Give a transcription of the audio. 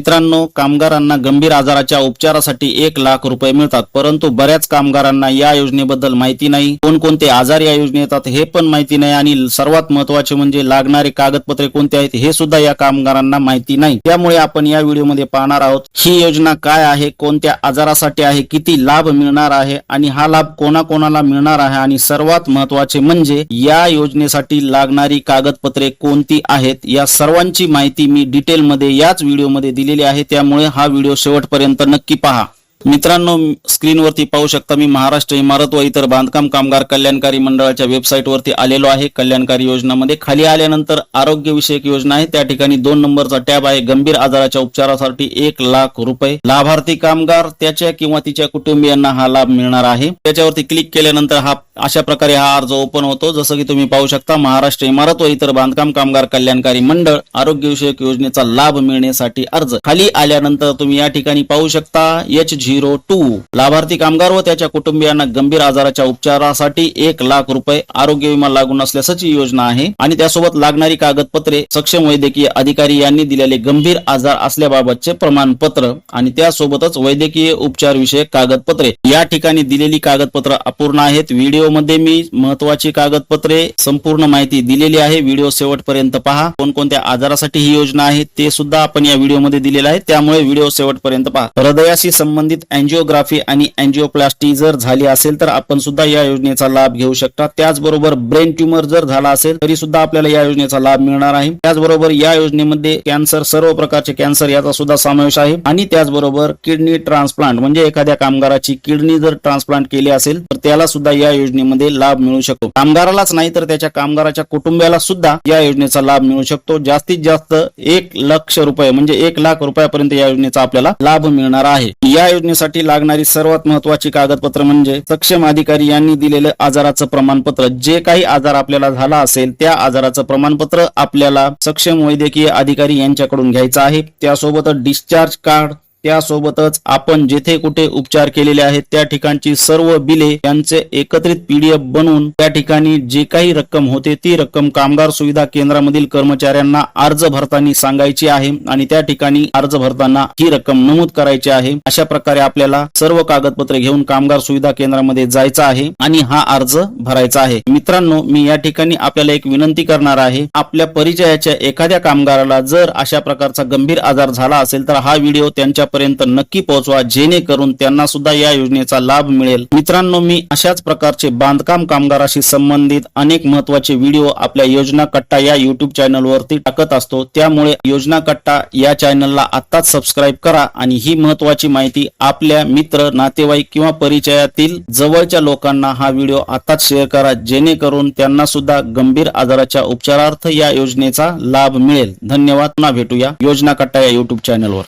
मित्रांनो कामगारांना गंभीर आजाराच्या उपचारासाठी एक लाख रुपये मिळतात परंतु बऱ्याच कामगारांना या योजनेबद्दल माहिती नाही. कोणकोणते आजार या योजने येतात हे पण माहिती नाही आणि सर्वात महत्त्वाचे म्हणजे लागणारे कागदपत्रे कोणते आहेत हे सुद्धा या कामगारांना माहिती नाही. त्यामुळे आपण या व्हिडिओमध्ये पाहणार आहोत ही योजना काय आहे कोणत्या आजारासाठी आहे किती लाभ मिळणार आहे आणि हा लाभ कोणाकोणाला मिळणार आहे आणि सर्वात महत्त्वाचे म्हणजे या योजनेसाठी लागणारी कागदपत्रे कोणती आहेत या सर्वांची माहिती मी डिटेलमध्ये याच व्हिडिओमध्ये दिली दिलेली आहे त्यामुळे हा व्हिडिओ शेवटपर्यंत नक्की पहा. मित्रांनो स्क्रीनवरती पाहू शकता मी महाराष्ट्र इमारत व इतर बांधकाम कामगार कल्याणकारी मंडळाच्या वेबसाईटवरती आलेलो आहे. कल्याणकारी योजनामध्ये खाली आल्यानंतर आरोग्यविषयक योजना आहे. त्या ठिकाणी दोन नंबरचा टॅब आहे. गंभीर आजाराच्या उपचारासाठी एक लाख रुपये. लाभार्थी कामगार त्याच्या किंवा तिच्या कुटुंबियांना हा लाभ मिळणार आहे. त्याच्यावरती क्लिक केल्यानंतर हा अशा प्रकारे हा अर्ज ओपन होतो. जसं की तुम्ही पाहू शकता महाराष्ट्र इमारत व इतर बांधकाम कामगार कल्याणकारी मंडळ आरोग्यविषयक योजनेचा लाभ मिळण्यासाठी अर्ज. खाली आल्यानंतर तुम्ही या ठिकाणी पाहू शकता एच झिरो टू. लाभार्थी कामगार व त्याच्या कुटुंबियांना गंभीर आजाराच्या उपचारासाठी एक लाख रुपये आरोग्य विमा लागू नसल्याची योजना आहे. आणि त्यासोबत लागणारी कागदपत्रे सक्षम वैद्यकीय अधिकारी यांनी दिलेले गंभीर आजार असल्याबाबतचे प्रमाणपत्र आणि त्यासोबतच वैद्यकीय उपचार विषयक कागदपत्रे. या ठिकाणी दिलेली कागदपत्र अपूर्ण आहेत. व्हिडिओमध्ये मी महत्वाची कागदपत्रे संपूर्ण माहिती दिलेली आहे. व्हिडिओ शेवटपर्यंत पहा. कोणकोणत्या आजारासाठी ही योजना आहे ते सुद्धा आपण या व्हिडिओमध्ये दिलेलं आहे. त्यामुळे व्हिडिओ शेवटपर्यंत पहा. हृदयाशी संबंधित अँजिओग्राफी आणि अँजिओप्लास्टी जर झाली असेल तर आपण सुद्धा या योजनेचा लाभ घेऊ शकता. त्याचबरोबर ब्रेन ट्युमर जर झाला असेल तरी सुद्धा आपल्याला या योजनेचा लाभ मिळणार आहे. त्याचबरोबर या योजनेमध्ये कॅन्सर सर्व प्रकारचे कॅन्सर याचा सुद्धा समावेश आहे. आणि त्याचबरोबर किडनी ट्रान्सप्लांट म्हणजे एखाद्या कामगाराची किडनी जर ट्रान्सप्लांट केली असेल तर त्याला सुद्धा या योजनेमध्ये लाभ मिळू शकतो. कामगारालाच नाही तर त्याच्या कामगाराच्या कुटुंबियाला सुद्धा या योजनेचा लाभ मिळू शकतो. जास्तीत जास्त एक लक्ष रुपये म्हणजे एक लाख रुपयापर्यंत या योजनेचा आपल्याला लाभ मिळणार आहे. या योजने तपासणीसाठी लागणारी सर्वात महत्वाची कागदपत्र म्हणजे सक्षम अधिकारी यांनी दिलेलं आजाराचं प्रमाणपत्र. जे काही आजार आपल्याला झाला असेल त्या आजाराचं प्रमाणपत्र आपल्याला सक्षम वैद्यकीय अधिकारी यांच्याकडून घ्यायचं आहे. त्यासोबतच डिस्चार्ज कार्ड त्यासोबतच आपण जेथे कुठे उपचार केलेले आहेत त्या ठिकाणची सर्व बिले यांचे एकत्रित पीडीएफ बनवून त्या ठिकाणी जे काही रक्कम होते ती रक्कम कामगार सुविधा केंद्रामधील कर्मचाऱ्यांना अर्ज भरताना सांगायची आहे आणि त्या ठिकाणी अर्ज भरताना ही रक्कम नमूद करायची आहे. अशा प्रकारे आपल्याला सर्व कागदपत्रे घेऊन कामगार सुविधा केंद्रामध्ये जायचं आहे आणि हा अर्ज भरायचा आहे. मित्रांनो मी या ठिकाणी आपल्याला एक विनंती करणार आहे. आपल्या परिचयाच्या एखाद्या कामगाराला जर अशा प्रकारचा गंभीर आजार झाला असेल तर हा व्हिडिओ त्यांच्या त्यांच्यापर्यंत नक्की पोहोचवा जेणेकरून त्यांना सुद्धा या योजनेचा लाभ मिळेल. मित्रांनो मी अशाच प्रकारचे बांधकाम कामगाराशी संबंधित अनेक महत्त्वाचे व्हिडिओ आपल्या योजना कट्टा या युट्यूब चॅनलवरती टाकत असतो. त्यामुळे योजना कट्टा या चॅनलला आत्ताच सबस्क्राईब करा आणि ही महत्वाची माहिती आपल्या मित्र नातेवाईक किंवा परिचयातील जवळच्या लोकांना हा व्हिडिओ आताच शेअर करा जेणेकरून त्यांना सुद्धा गंभीर आजाराच्या उपचारार्थ या योजनेचा लाभ मिळेल. धन्यवाद. पुन्हा भेटूया योजना कट्टा या युट्यूब चॅनलवर